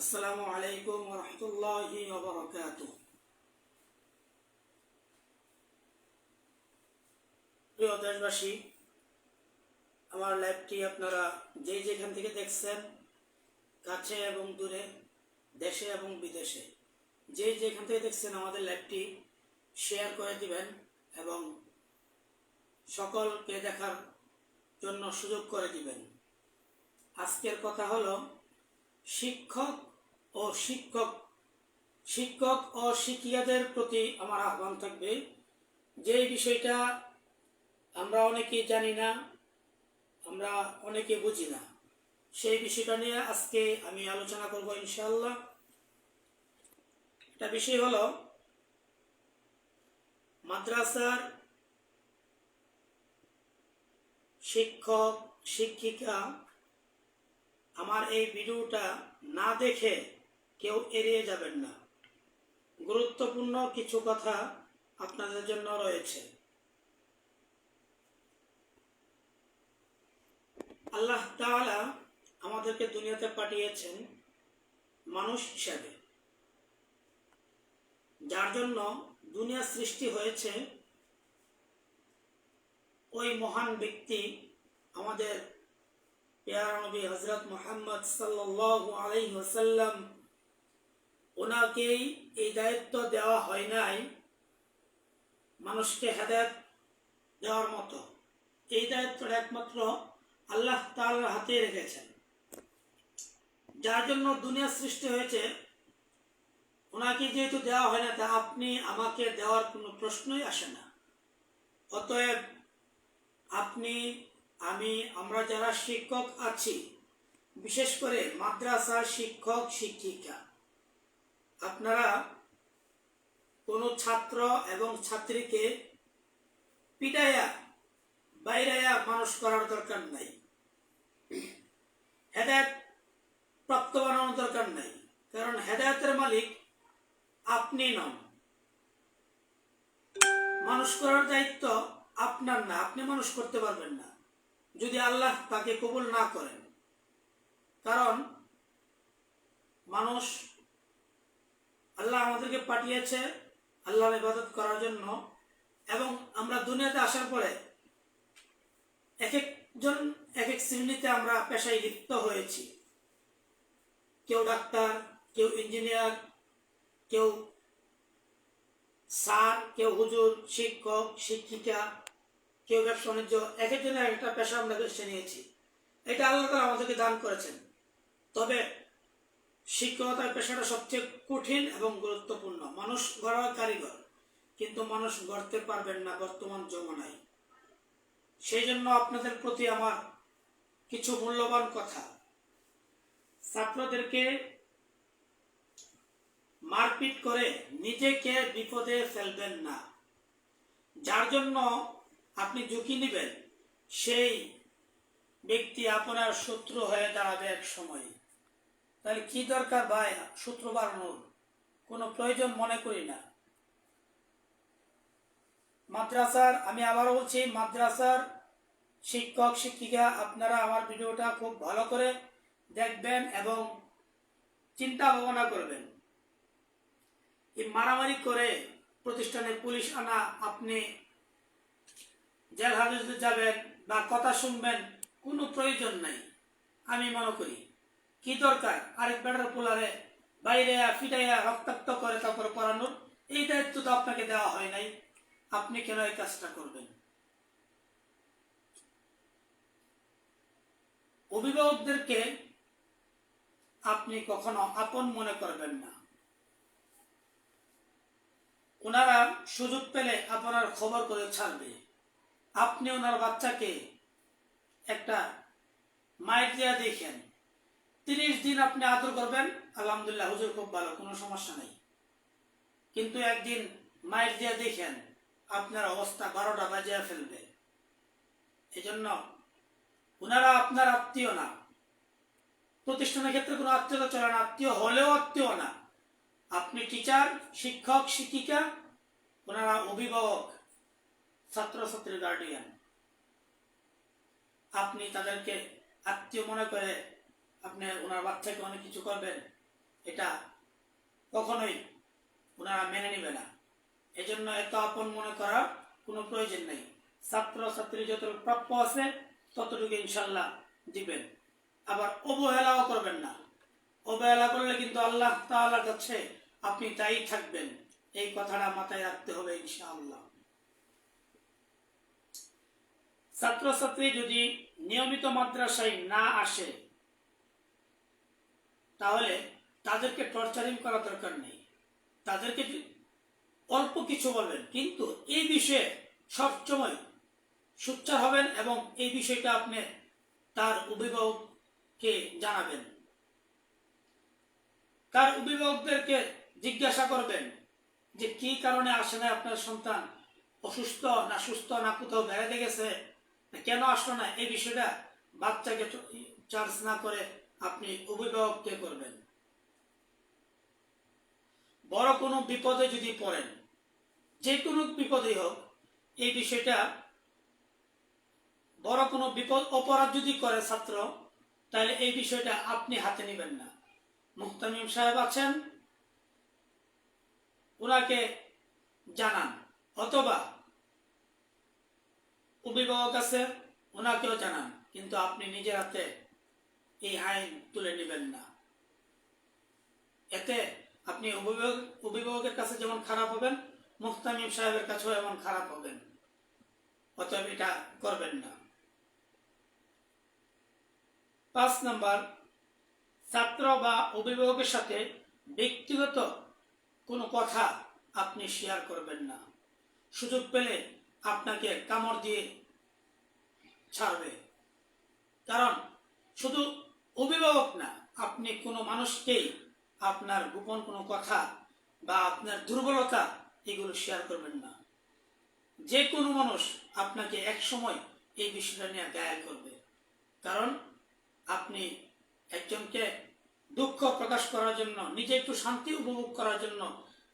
আসসালামু আলাইকুম রহমতুল্লাহি ওবরাকাত প্রিয় দেশবাসী, আমার লাইভটি আপনারা যে যেখান থেকে দেখছেন, কাছে এবং দূরে, দেশে এবং বিদেশে, যে যেখান থেকে দেখছেন আমাদের লাইভটি শেয়ার করে দিবেন এবং সকলকে দেখার জন্য সুযোগ করে দিবেন। আজকের কথা হলো, শিক্ষক ও শিক্ষক শিক্ষক ও শিক্ষিকাদের প্রতি আমার আহ্বান থাকবে। যে বিষয়টা আমরা অনেকেই জানি না, আমরা অনেকে বুঝি না, সেই বিষয়টা নিয়ে আজকে আমি আলোচনা করব ইনশাআল্লাহ। একটা বিষয় হলো, মাদ্রাসার শিক্ষক, শিক্ষিকা আমার এই ভিডিওটা না দেখে কেউ এড়িয়ে যাবেন না। গুরুত্বপূর্ণ কিছু কথা আপনাদের জন্য রয়েছে। আল্লাহ তাআলা আমাদেরকে দুনিয়াতে পাঠিয়েছেন মানুষ হিসাবে। যার জন্য দুনিয়া সৃষ্টি হয়েছে। ওই মহান ব্যক্তি আমাদের পেয়ার নবী হজরত মোহাম্মদ সাল্লাহ আলাইহি ওয়াসাল্লাম ওনাকেই এই দায়িত্ব দেওয়া হয় নাই মানুষকে হেদায়ত দেওয়ার মতো। এই দায়িত্বটা একমাত্র আল্লাহ তাআলার হাতে রেখেছেন। যার জন্য দুনিয়া সৃষ্টি হয়েছে, ওনাকে যেহেতু দেওয়া হয় না, তা আপনি আমাকে দেওয়ার কোনো প্রশ্নই আসে না। অতএব আপনি, আমি, আমরা যারা শিক্ষক আছি, বিশেষ করে মাদ্রাসার শিক্ষক, শিক্ষিকা আপনারা কোনো ছাত্র এবং ছাত্রীকে পিটাইয়া বাইরাইয়া মানুষ করার দরকার নাই। হেদায়ত প্রাপ্ত বানানোর দরকার নাই। কারণ হেদায়তের মালিক আপনি নন। মানুষ করার দায়িত্ব আপনার না, আপনি মানুষ করতে পারবেন না। যদি আল্লাহ তাকে কবুল না করেন, কারণ মানুষ আল্লাহ আমাদেরকে পাঠিয়েছে আল্লাহর ইবাদত করার জন্য। এবং আমরা দুনিয়াতে আসার পরে এক একজন, এক এক শ্রেণীতে আমরা পেশায় লিপ্ত হয়েছি। কেউ ডাক্তার, কেউ ইঞ্জিনিয়ার, কেউ স্যার, কেউ হুজুর, শিক্ষক, শিক্ষিকা, কেউ ব্যবসা বাণিজ্য, এক একজনের একটা পেশা আমরা বেছে নিয়েছি। এটা আল্লাহ তাআলা আমাদেরকে দান করেছেন। তবে শিক্ষকতার পেশাটা সবচেয়ে কঠিন এবং গুরুত্বপূর্ণ। মানুষ গড়ার কারিগর, কিন্তু মানুষ গড়তে পারবেন না বর্তমান জমানায়। সেই জন্য আপনাদের প্রতি আমার কিছু মূল্যবান কথা। ছাত্রদেরকে মারপিট করে নিজেকে বিপদে ফেলবেন না। যার জন্য আপনি ঝুঁকি নেবেন, সেই ব্যক্তি আপনার শত্রু হয়ে দাঁড়াবে এক সময়। তাহলে কি দরকার ভাই? শত্রু বাড়ানোর কোনো প্রয়োজন মনে করি না। মাদ্রাসার, আমি আবারও বলছি, মাদ্রাসার শিক্ষক, শিক্ষিকা, আপনারা আমার ভিডিওটা খুব ভালো করে দেখবেন এবং চিন্তা ভাবনা করবেন। এই মারামারি করে প্রতিষ্ঠানে পুলিশ আনা, আপনি জেল হাজতে যাবেন বা কথা শুনবেন, কোনো প্রয়োজন নাই, আমি মনে করি। কি দরকার? আরেক বেটার পোলারে বাইরে ফিটাইয়া রক্তাক্ত করে তারপরে পড়ানোর এই দায়িত্ব তো আপনাকে দেওয়া হয় নাই। আপনি কেন এই কাজটা করবেন? অভিভাবকদেরকে আপনি কখনো আপন মনে করবেন না। ওনারা সুযোগ পেলে আপনার খবর করে ছাড়বে। আপনি ওনার বাচ্চাকে একটা দেওয়া দেখেন। তিরিশ দিন আপনি আদর করবেন, আলহামদুলিল্লাহ হুজুর খুব ভালো, কোনো সমস্যা নেই। কিন্তু একদিন মাইক দিয়ে দেখেন, আপনার অবস্থা বারোটা বাজিয়ে ফেলবে। এজন্য ওনারা আপনার আত্মীয় না। প্রতিষ্ঠানের ক্ষেত্রে কোনো আত্মীয়তা চলে না, আত্মীয় হলেও আত্মীয় না। আপনি টিচার শিক্ষক, শিক্ষিকা ওনারা অভিভাবক, ছাত্রছাত্রীর গার্ডিয়ান আপনি তাদেরকে আত্মীয় মনে করে আপনি ওনার বাচ্চাকে অনেক কিছু করবেন, এটা কখনোই ওনারা মেনে নেবে না। এজন্য এত আপন মনে করার কোনো প্রয়োজন নেই। ছাত্র, ছাত্রী যতটুকু প্রাপ্য আছে, ততটুকু ইনশাল্লাহ দিবেন। আবার অবহেলাও করবেন না। অবহেলা করলে কিন্তু আল্লাহ তাআলার কাছে আপনি তাই থাকবেন। এই কথাটা মাথায় রাখতে হবে ইনশাআল্লাহ। ছাত্রছাত্রী যদি নিয়মিত মাদ্রাসায় না আসে তাহলে তাদেরকে টর্চারিং করা দরকার নেই। তাদেরকে অল্প কিছু বলবেন, কিন্তু এই বিষয়ে সবসময় সোচ্চার হবেন এবং এই বিষয়টা আপনি তার অভিভাবককে জানাবেন। তার অভিভাবকদেরকে জিজ্ঞাসা করবেন যে কি কারণে আসে না আপনার সন্তান অসুস্থ না সুস্থ না কোথাও বেড়াতে গেছে কেন আসলো না, এই বিষয়টা বাচ্চাকে চার্জ না করে আপনি অভিভাবককে করবেন? বড় কোনো বিপদে যদি পড়েন, যে কোনো বিপদই হোক, এই বিষয়টা বড় কোনো বিপদ, অপরাধ যদি করে ছাত্র, তাহলে এই বিষয়টা আপনি হাতে নেবেন না। মুক্তামিম সাহেব আছেন ওনাকে জানান, অথবা অভিভাবক আছে ওনাকেও জানান, কিন্তু আপনি নিজের হাতে এই আইন তুলে নেবেন না। এতে আপনি অভিভাবক, অভিভাবকের কাছে যেমন খারাপ হবেন মুক্তামিম সাহেবের কাছেও এমন খারাপ হবেন। অতএব এটা করবেন না। পাঁচ নাম্বার, ছাত্র বা অভিভাবকের সাথে ব্যক্তিগত কোনো কথা আপনি শেয়ার করবেন না। সুযোগ পেলে আপনাকে কামড় দিয়ে ছাড়বে। কারণ শুধু অভিভাবক না, আপনি কোনো মানুষকেই আপনার গোপন কোনো কথা বা আপনার দুর্বলতা এগুলো শেয়ার করবেন না। যে কোনো মানুষ আপনাকে এক সময় এই বিষয়টা নিয়ে গায়েল করবে। কারণ আপনি একজনকে দুঃখ প্রকাশ করার জন্য, নিজে একটু শান্তি উপভোগ করার জন্য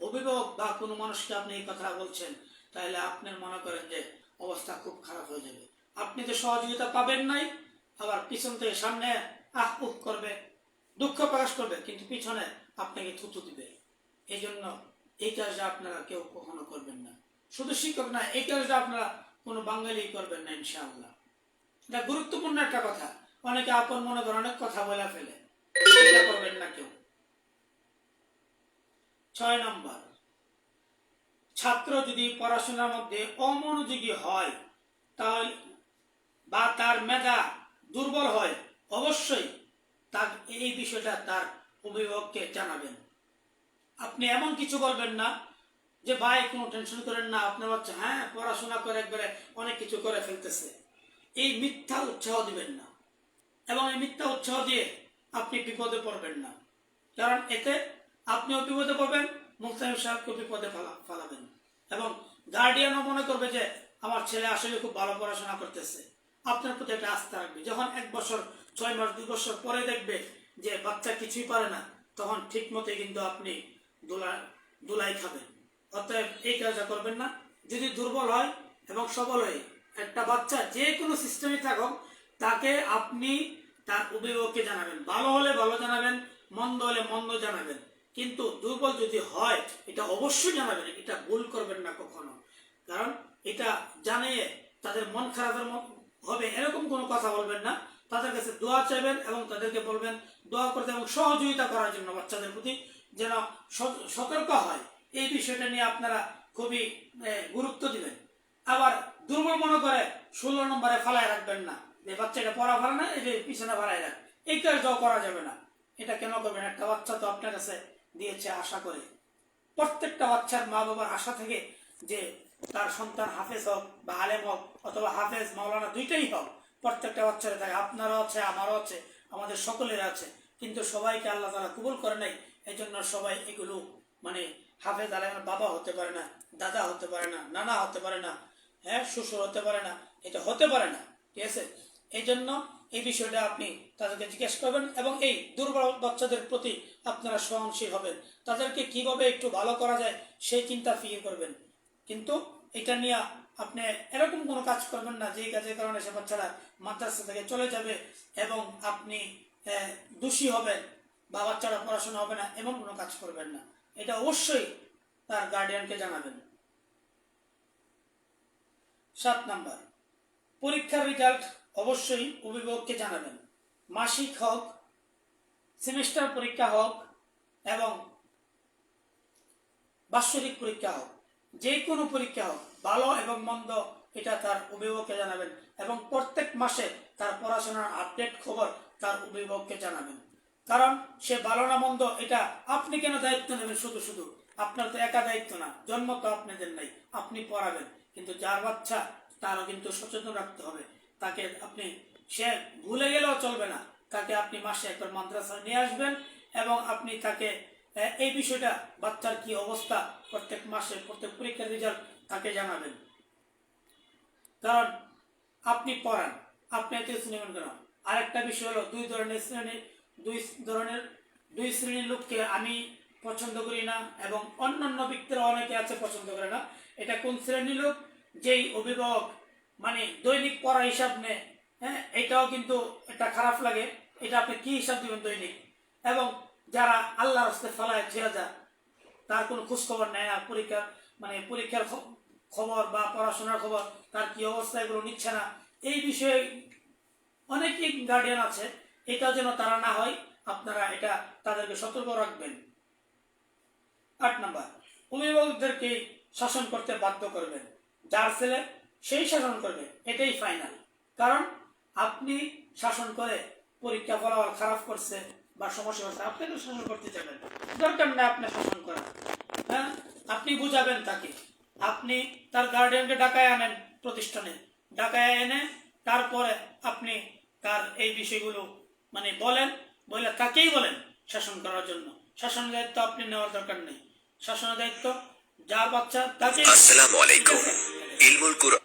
অভিভাবক বা কোনো মানুষকে আপনি এই কথা বলছেন, তাহলে আপনি মনে করেন যে অবস্থা খুব খারাপ হয়ে যাবে। আপনি তো সহযোগিতা পাবেন নাই, আবার পিছন থেকে সামনে আহ করবে, দুঃখ প্রকাশ করবে, কিন্তু পিছনে আপনাকে থুতু দিবে। এই জন্য এই কাজটা আপনারা কেউ কখনো করবেন না। শুধু শিক্ষক না, এই কাজটা আপনারা কোনো বাঙালি করবেন না, ইনশাআল্লাহ। এটা গুরুত্বপূর্ণ একটা কথা। অনেকে আপন মনে করে অনেক কথা বলে ফেলে। এটা করবেন না কেউ। ছয় নম্বর, ছাত্র যদি পড়াশোনার মধ্যে অমনোযোগী হয়, তাহলে বা তার মেধা দুর্বল হয় অবশ্যই তার এই বিষয়টা তার অভিভাবককে জানাবেন। আপনি এমন কিছু বলবেন না যে, ভাই, কোনো টেনশন করেন না, আপনার বাচ্চা হ্যাঁ পড়াশোনা করে একবারে অনেক কিছু করে ফেলতেছে। এই মিথ্যা উৎসাহ দিবেন না। এবং এই মিথ্যা উৎসাহ দিয়ে আপনি বিপদে পড়বেন না। কারণ এতে আপনিও বিপদে পড়বেন মুক্তাহিম সাহেবকে বিপদে ফেলা, ফেলাবেন। এবং গার্ডিয়ানও মনে করবে যে, আমার ছেলে আসলে খুব ভালো পড়াশোনা করতেছে। আপনার প্রতি একটা আস্থা রাখবে। যখন এক বছর ছয় মাস, দুই বছর পরে দেখবে যে বাচ্চা কিছুই পারে না, তখন ঠিক মতো কিন্তু আপনি দোলা, দোলাই খাবেন। অতএব এই কাজটা করবেন না। যদি দুর্বল হয় এবং সবল হয় একটা বাচ্চা যে কোনো সিস্টেমে থাকুক, তাকে আপনি তার অভিভাবককে জানাবেন। ভালো হলে ভালো জানাবেন, মন্দ হলে মন্দ জানাবেন। কিন্তু দুর্বল যদি হয়, এটা অবশ্যই জানাবেন, এটা ভুল করবেন না কখনো। কারণ এটা জানিয়ে তাদের মন খারাপের হবে, এরকম কোনো কথা বলবেন না। তাদের কাছে দোয়া চাইবেন এবং তাদেরকে বলবেন দোয়া করতে এবং সহযোগিতা করার জন্য বাচ্চাদের প্রতি যেন সতর্ক হয়। এই বিষয়টা নিয়ে আপনারা খুবই গুরুত্ব দিবেন। আবার দুর্বল মনে করে ষোলো নম্বরে ফালায় রাখবেন না। যে বাচ্চাটা পড়া ভালো না, এই যে পিছনে ফালায় রাখ। এই কাজটাও করা যাবে না। এটা কেন করবেন? একটা বাচ্চা তো আপনার কাছে দিয়েছে আশা করে। প্রত্যেকটা বাচ্চার মা বাবার আশা থেকে যে তার সন্তান হাফেজ হোক বা আলেম হোক অথবা হাফেজ, মাওলানা দুইটাই হোক প্রত্যেকটা বাচ্চারা থাকে। আপনারও আছে, আমারও আছে, আমাদের সকলের আছে। কিন্তু সবাইকে আল্লাহ তালা কবুল করে নাই এই জন্য সবাই এগুলো মানে হাফেজ আলেমের বাবা হতে পারে না, দাদা হতে পারে না, নানা হতে পারে না হ্যাঁ শ্বশুর হতে পারে না, এটা হতে পারে না, ঠিক আছে? এই জন্য এই বিষয়টা আপনি তাদেরকে জিজ্ঞেস করবেন এবং এই দুর্বল বাচ্চাদের প্রতি আপনারা সহনশীল হবেন। তাদেরকে কীভাবে একটু ভালো করা যায়, সেই চিন্তা ফিরে করবেন। কিন্তু এটা নিয়ে আপনি এরকম কোনো কাজ করবেন না যে কাজের কারণে সে বাচ্চারা মাদ্রাসা থেকে চলে যাবে এবং আপনি দোষী হবেন বা বাচ্চারা পড়াশোনা হবে না, এমন কোনো কাজ করবেন না। এটা অবশ্যই তার গার্ডিয়ানকে জানাবেন। সাত নাম্বার, পরীক্ষার রেজাল্ট অবশ্যই অভিভাবককে জানাবেন। মাসিক হোক সেমিস্টার পরীক্ষা হোক এবং বাৎসরিক পরীক্ষা হোক। যে কোনো পরীক্ষা হোক, ভালো এবং মন্দ, এটা তার অভিভাবককে জানাবেন এবং প্রত্যেক মাসে তার পড়াশোনার আপডেট খবর তার অভিভাবককে জানাবেন। কারণ সে ভালো না মন্দ, এটা আপনি কেন দায়িত্ব নেবেন শুধু শুধু? আপনার তো একা দায়িত্ব না, জন্ম তো আপনাদের নাই, আপনি পড়াবেন। কিন্তু যার বাচ্চা, তারও কিন্তু সচেতন রাখতে হবে। তাকে আপনি, সে ভুলে গেলেও চলবে না। তাকে আপনি মাসে একবার মাদ্রাসা নিয়ে আসবেন এবং আপনি তাকে এই বিষয়টা, বাচ্চার কি অবস্থা প্রত্যেক মাসে, প্রত্যেক পরীক্ষার রেজাল্ট তাকে জানাবেন। কারণ আপনি পড়ান, আপনি কেন? আরেকটা বিষয় হলো, দুই ধরনের শ্রেণি, দুই ধরনের, দুই শ্রেণির লোককে আমি পছন্দ করি না এবং অন্যান্য ব্যক্তিরা অনেকে আছে পছন্দ করে না। এটা কোন শ্রেণির লোক? যেই অভিভাবক মানে দৈনিক পড়া হিসাব নেয় হ্যাঁ? এটাও কিন্তু এটা খারাপ লাগে। এটা আপনি কি হিসাব দিবেন দৈনিক? এবং যারা আল্লাহর হস্তে ফেলায় ছেড়ে যায় তার কোনো খোঁজ খবর নেয় না, পরীক্ষা মানে পরীক্ষার খবর বা পড়াশোনার খবর, তার কি অবস্থা এগুলো নিচ্ছে না। এই বিষয়ে অনেকেই গার্ডিয়ান আছে, এটা যেন তারা না হয়, আপনারা এটা তাদেরকে সতর্ক রাখবেন। আট নাম্বার, অভিভাবকদেরকে শাসন করতে বাধ্য করবেন। যার ছেলে সেই শাসন করবে, এটাই ফাইনাল কারণ আপনি শাসন করে পরীক্ষা ফলাফল খারাপ করছে বা সমস্যা হচ্ছে আপনি তো শাসন করতে যাবেন। দরকার নেই আপনি শাসন করা হ্যাঁ? আপনি বুঝাবেন তাকে। আপনি তার গার্ডিয়ানকে ডাকায় আনেন প্রতিষ্ঠানে। ডাকায় এনে তারপরে আপনি তার এই বিষয়গুলো মানে বলেন বলে তাকেই বলেন শাসন করার জন্য। শাসন দায়িত্ব আপনি নেওয়ার দরকার নেই। শাসনের দায়িত্ব যার বাচ্চা তাকে আসসালামু আলাইকুম। ইলমুল কুরআন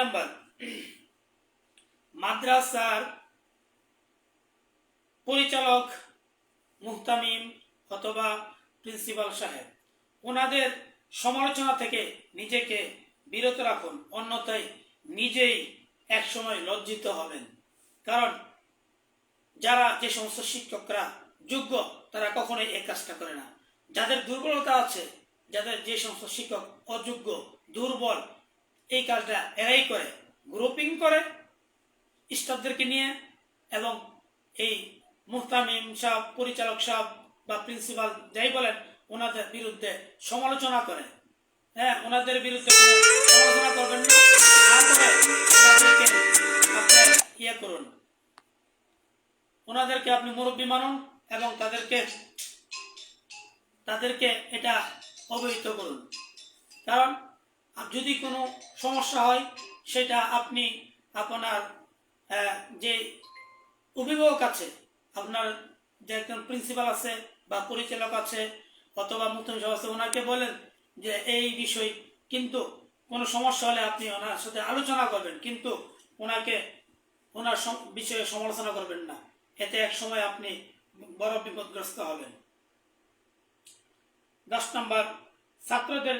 নম্বর। মাদ্রাসার পরিচালক মুহতামিম অথবা প্রিন্সিপাল সাহেব। ওনাদের সমালোচনা থেকে নিজেকে বিরত রাখুন, অন্যথায় নিজেই একসময় লজ্জিত হবেন। কারণ যারা যে সমস্ত শিক্ষকরা যোগ্য, তারা কখনোই এই কাজটা করে না। যাদের দুর্বলতা আছে, যাদের যে সমস্ত শিক্ষক অযোগ্য, দুর্বল, এই কাজটা এরাই করে। গ্রুপিং করে স্টাফদেরকে নিয়ে এবং এই মুহতামিম সাহ পরিচালক সাহ বা প্রিন্সিপাল যাই বলেন, ওনাদের বিরুদ্ধে সমালোচনা করে। হ্যাঁ ওনাদের বিরুদ্ধে সমালোচনা করবেন ইয়ে করুন। ওনাদেরকে আপনি মুরব্বী মানুন এবং তাদেরকে তাদেরকে এটা অবহিত করুন। কারণ, যদি কোনো সমস্যা হয়, সেটা আপনি আপনার যে অভিভাবক আছে, আপনার যে একজন প্রিন্সিপাল আছে বা পরিচালক আছে অথবা সাহেব আছে ওনাকে বলেন যে এই বিষয় কিন্তু কোনো সমস্যা হলে আপনি ওনার সাথে আলোচনা করবেন, কিন্তু ওনাকে ওনার বিষয়ে সমালোচনা করবেন না। এতে এক সময় আপনি বড় বিপদগ্রস্ত হবেন। দশ নম্বর, ছাত্রদের